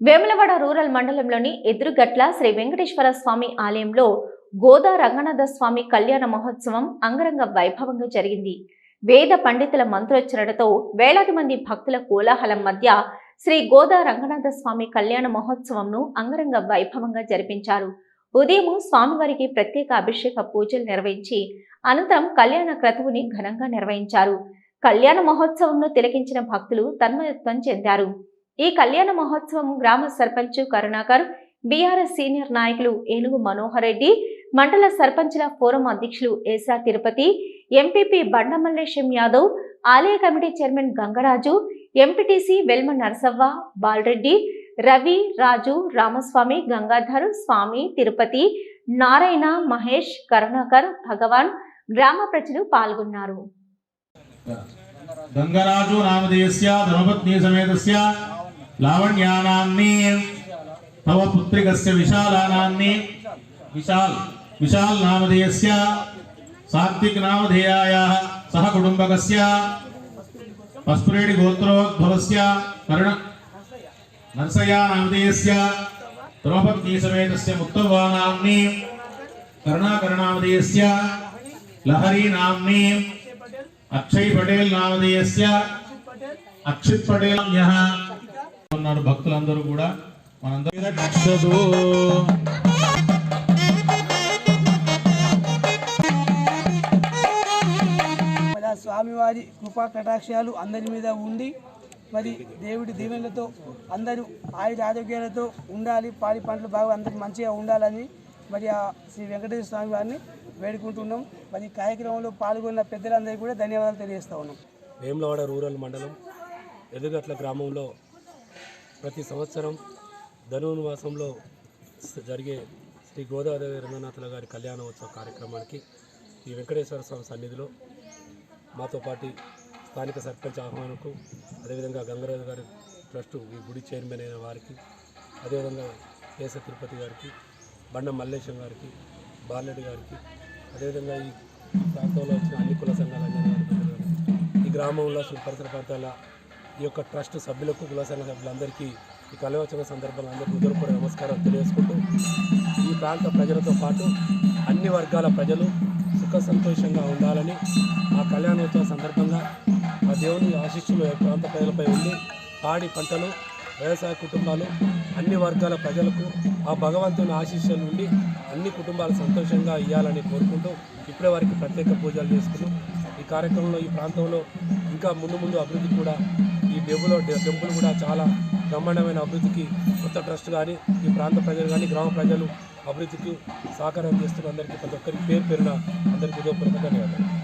Vemulawada rural మండలంలోని ఎదురుగట్ల శ్రీ వెంకటేశ్వర స్వామి ఆలయంలో గోదా రంగనాథ స్వామి కళ్యాణ మహోత్సవం అంగరంగ వైభవంగా జరిగింది. వేద పండితుల మంత్రోచ్చరణతో వేలాది మంది భక్తుల కోలాహలం మధ్య శ్రీ గోదా రంగనాథ స్వామి కళ్యాణ మహోత్సవంను అంగరంగ వైభవంగా జరిపించారు. ఉదయం స్వామివారికి ప్రత్యేక అభిషేక పూజలు నిర్వహించి అనంతరం కళ్యాణ క్రతువుని ఘనంగా నిర్వహించారు. కళ్యాణ మహోత్సవంను తిలకించిన భక్తులు తన్మయత్వం చెందారు. ఈ కళ్యాణ మహోత్సవం గ్రామ సర్పంచ్ కరుణాకర్ బీఆర్ఎస్ సీనియర్ నాయకులు ఏనుగు మనోహర్ రెడ్డి మండల సర్పంచ్ల ఫోరం అధ్యక్షులు ఏసా తిరుపతి ఎంపీపీ బండమల్లేశం యాదవ్ ఆలయ committee chairman Gangaraju MPTC Velma Narasavva Balareddy Ravi Raju Ramaswamy Gangadhar Swamy Tirupati Narayana Mahesh Karunakar Bhagavan గ్రామ ప్రజలు పాల్గొన్నారు. గంగరాజు నామధేయస్య ధర్మపత్ని సమేతస్య लावण्यानान्नी, तव पुत्रिकस्य विशालानान्नी, विशाल विशाल नामधेयस्य सात्विक नामधेयायाः सह कुटुम्बकस्य पस्पुरेडि गोत्रोद्भवस्य कर्ण नरसया नामधेयस्य द्रौपदीसमेतस्य मुत्तवानाम्नी कर्णाकरणामधेयस्य लहरी नाम्नी अक्षय पटेल नामधेयस्य अक्षित पटेल यहाँ ఉన్నాడు భక్తులందరూ కూడా. మనందరూ స్వామివారి కృపా కటాక్షాలు అందరి మీద ఉండి మరి దేవుడి దీవెనలతో అందరూ ఆయుర ఆరోగ్యాలతో ఉండాలి పాడి పంటలు బాగా అందరికి మంచిగా ఉండాలని మరి ఆ శ్రీ వెంకటేశ్వర స్వామి వారిని వేడుకుంటున్నాం. మరి ఈ కార్యక్రమంలో పాల్గొన్న పెద్దలందరికీ కూడా ధన్యవాదాలు తెలియజేస్తా ఉన్నాం. వేములవాడ రూరల్ మండలం ఎదుగట్ల గ్రామంలో ప్రతి సంవత్సరం ధనువు మాసంలో జరిగే శ్రీ గోదావరి రంగనాథుల గారి కళ్యాణోత్సవ కార్యక్రమానికి ఈ వెంకటేశ్వర స్వామి సన్నిధిలో మాతో పాటు స్థానిక సర్పంచ్ ఆహ్వానకు అదేవిధంగా గంగరాజు గారి ట్రస్ట్ ఈ గుడి చైర్మన్ అయిన వారికి అదేవిధంగా కేశ తిరుపతి గారికి బండ మల్లేశం గారికి బాలెడ్డి గారికి అదేవిధంగా ఈ ప్రాంతంలో వచ్చిన అన్ని కుల సంఘాల ఈ గ్రామంలో పరిసర ప్రాంతాల ఈ యొక్క ట్రస్ట్ సభ్యులకు కుల సంఘ సభ్యులందరికీ ఈ కలవచన సందర్భంలో అందరికీ ఉదరపూర్వ నమస్కారం తెలియజేసుకుంటూ ఈ ప్రాంత ప్రజలతో పాటు అన్ని వర్గాల ప్రజలు సుఖ సంతోషంగా ఉండాలని ఆ కళ్యాణోత్సవ సందర్భంగా ఆ దేవుని ఆశిష్యులు ప్రాంత ప్రజలపై ఉండి పాడి పంటలు వ్యవసాయ కుటుంబాలు అన్ని వర్గాల ప్రజలకు ఆ భగవంతుని ఆశీస్సులు ఉండి అన్ని కుటుంబాలు సంతోషంగా ఇవ్వాలని కోరుకుంటూ ఇప్పుడే వారికి ప్రత్యేక పూజలు చేసుకున్నాం ఈ కార్యక్రమంలో ఈ ప్రాంతంలో ఇంకా ముందు ముందు అభివృద్ధి కూడా ఈ టెంపుల్ టెంపుల్ కూడా చాలా బ్రహ్మాండమైన అభివృద్ధికి కొత్త ట్రస్ట్ కానీ ఈ ప్రాంత ప్రజలు కానీ గ్రామ ప్రజలు అభివృద్ధికి సహకారం చేస్తున్న అందరికీ ప్రతి ఒక్కరికి పేరు పేరున అందరికీ ఉదయపూర్వక ధన్యవాదాలు.